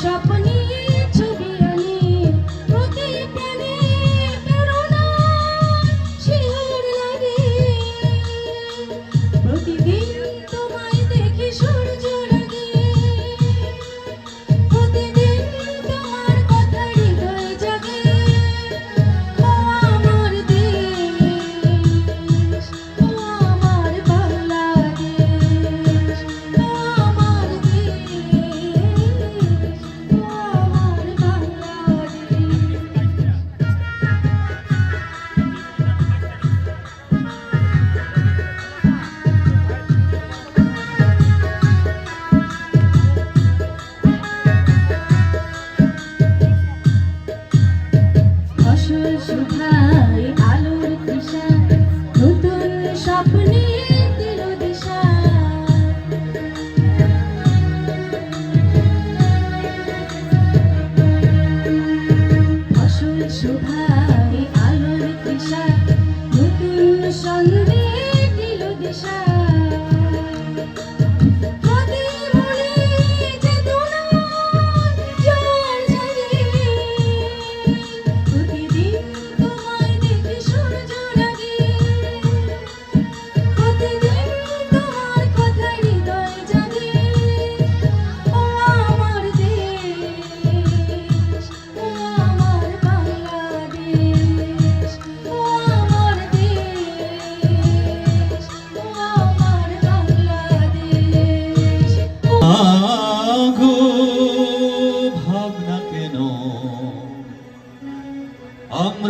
স্বপ্নে শ্বশুর সুধাই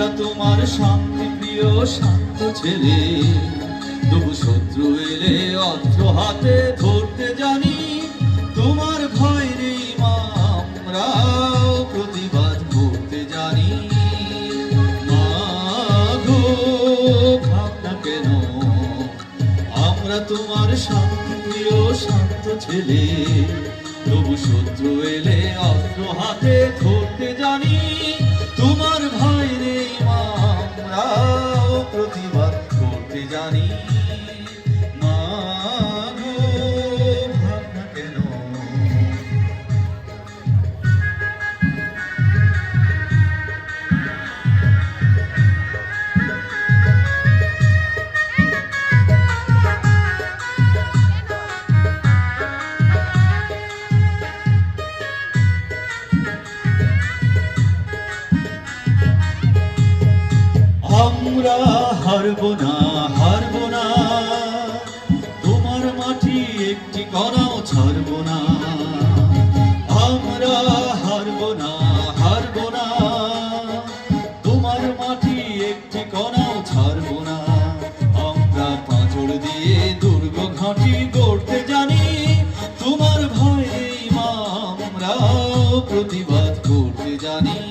আমরা তোমার শান্তি প্রিয়, শান্ত ছেলে। তবু শত্রু এলে অস্ত্র হাতে ধরতে জানি, তোমার ভয় নেই মা প্রতিবাদ করতে জানি। ভাবনা কেন, আমরা তোমার শান্তি প্রিয়, শান্ত ছেলে। তবু শত্রু এলে অস্ত্র হাতে ধরতে জানি আমরা হারব না হারব না। তোমার মাটি একটি কণাও ছাড়ব না। আমরা হারব না হারব না। তোমার মাটি একটি কণাও ছাড়ব না। আমরা পাঁচড় দিয়ে দুর্গ ঘাঁটি গড়তে জানি। তোমার ভয়ে মা আমরাও প্রতিবাদ করতে জানি।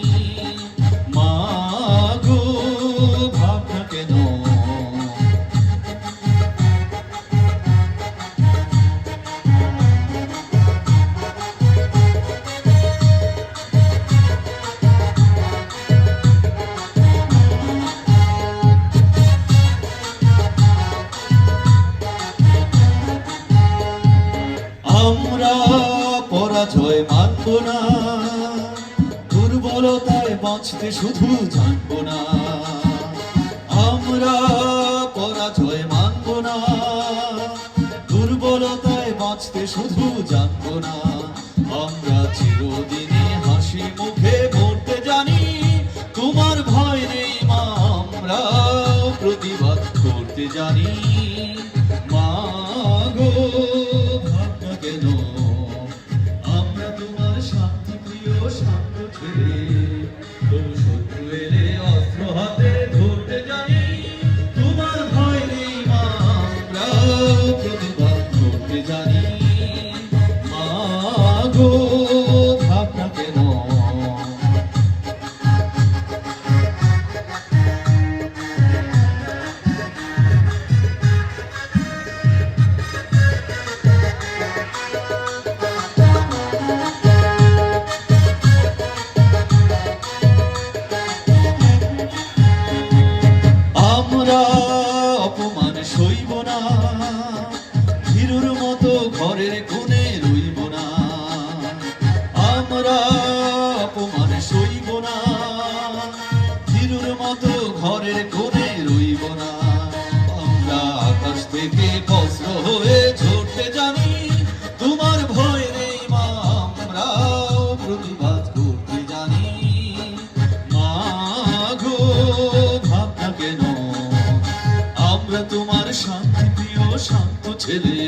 বাঁচতে শুধু জানব না। আমরা পরাজয় মানব না। দুর্বলতায় বাঁচতে শুধু জানব না। আমরা চিরদিনে হাসি মুখে মরতে জানি। তোমার ভয় নেই মা আমরা প্রতিবাদ করতে জানি। মা গো, ভাবনা কেন? আমরা তোমার শান্তি প্রিয় শান্ত ছেলে আমরা অপমান সইব না। হিরুর মতো ঘরের কোণে রইব না। আমরা অপমান সইব না। হিরুর মতো ঘরের কোণে রইব না। আমরা আকাশ থেকে বস্ত্র হয়ে ঝরতে জানি শান্তি